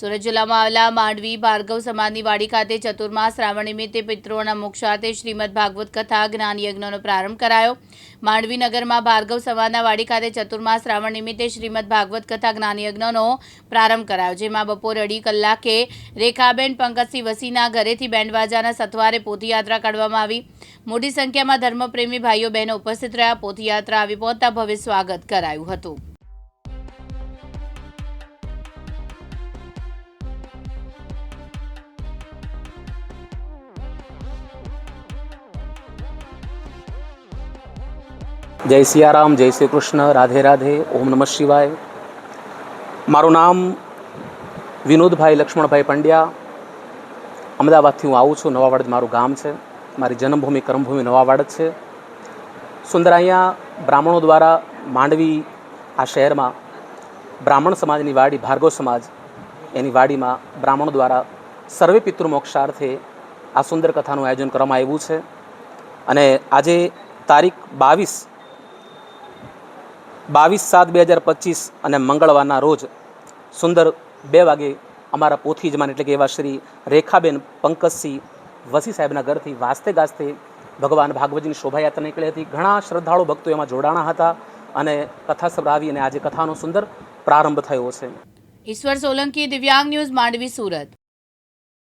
સુરત જિલ્લામાં આવેલા માંડવી ભાર્ગવ સમાજની વાડી ખાતે ચતુર્માસ શ્રાવણ નિમિત્તે પિતૃઓના મોક્ષાર્થે શ્રીમદ ભાગવત કથા, જ્ઞાન યજ્ઞનો પ્રારંભ કરાયો. માંડવી નગરમાં ભાર્ગવ સમાજના વાડી ખાતે ચતુર્માસ શ્રાવણ નિમિત્તે શ્રીમદ ભાગવત કથા, જ્ઞાન યજ્ઞનો પ્રારંભ કરાયો, જેમાં બપોર અઢી કલાકે રેખાબેન પંકજસિંહ વસીના ઘરેથી બેન્ડવાજાના સથવારે પોથીયાત્રા કાઢવામાં આવી. મોટી સંખ્યામાં ધર્મપ્રેમી ભાઈઓ બહેનો ઉપસ્થિત રહ્યા. પોથીયાત્રા આવી પહોંચતા ભવ્ય સ્વાગત કરાયું હતું. જય સિયારામ, જય શ્રી કૃષ્ણ રાધે રાધે, ઓમ નમઃ શિવાય. મારું નામ વિનોદભાઈ લક્ષ્મણભાઈ પંડ્યા. અમદાવાદથી હું આવું છું. નવાવાડ મારું ગામ છે. મારી જન્મભૂમિ, કર્મભૂમિ નવાવાડ છે. સુંદર, અહીંયા બ્રાહ્મણો દ્વારા માંડવી આ શહેરમાં બ્રાહ્મણ સમાજની વાડી, ભાર્ગવ સમાજ, એની વાડીમાં બ્રાહ્મણો દ્વારા સર્વે પિતૃ મોક્ષાર્થે આ સુંદર કથાનું આયોજન કરવામાં આવ્યું છે. અને આજે તારીખ બાવીસ બાવીસ સાત બે હજાર પચીસ અને મંગળવારના રોજ સુંદર બે વાગે અમારા પોથી યજમાન એટલે કે એવા શ્રી રેખાબેન પંકજસિંહ વસી સાહેબના ઘરથી વાસ્તે ગાસ્તે ભગવાન ભાગવતજીની શોભાયાત્રા નીકળી હતી. ઘણા શ્રદ્ધાળુ ભક્તો એમાં જોડાણા હતા અને કથા સંભળાવી અને આજે કથાનો સુંદર પ્રારંભ થયો છે. ઈશ્વર સોલંકી દિવ્યાંગ ન્યૂઝ માંડવી, સુરત.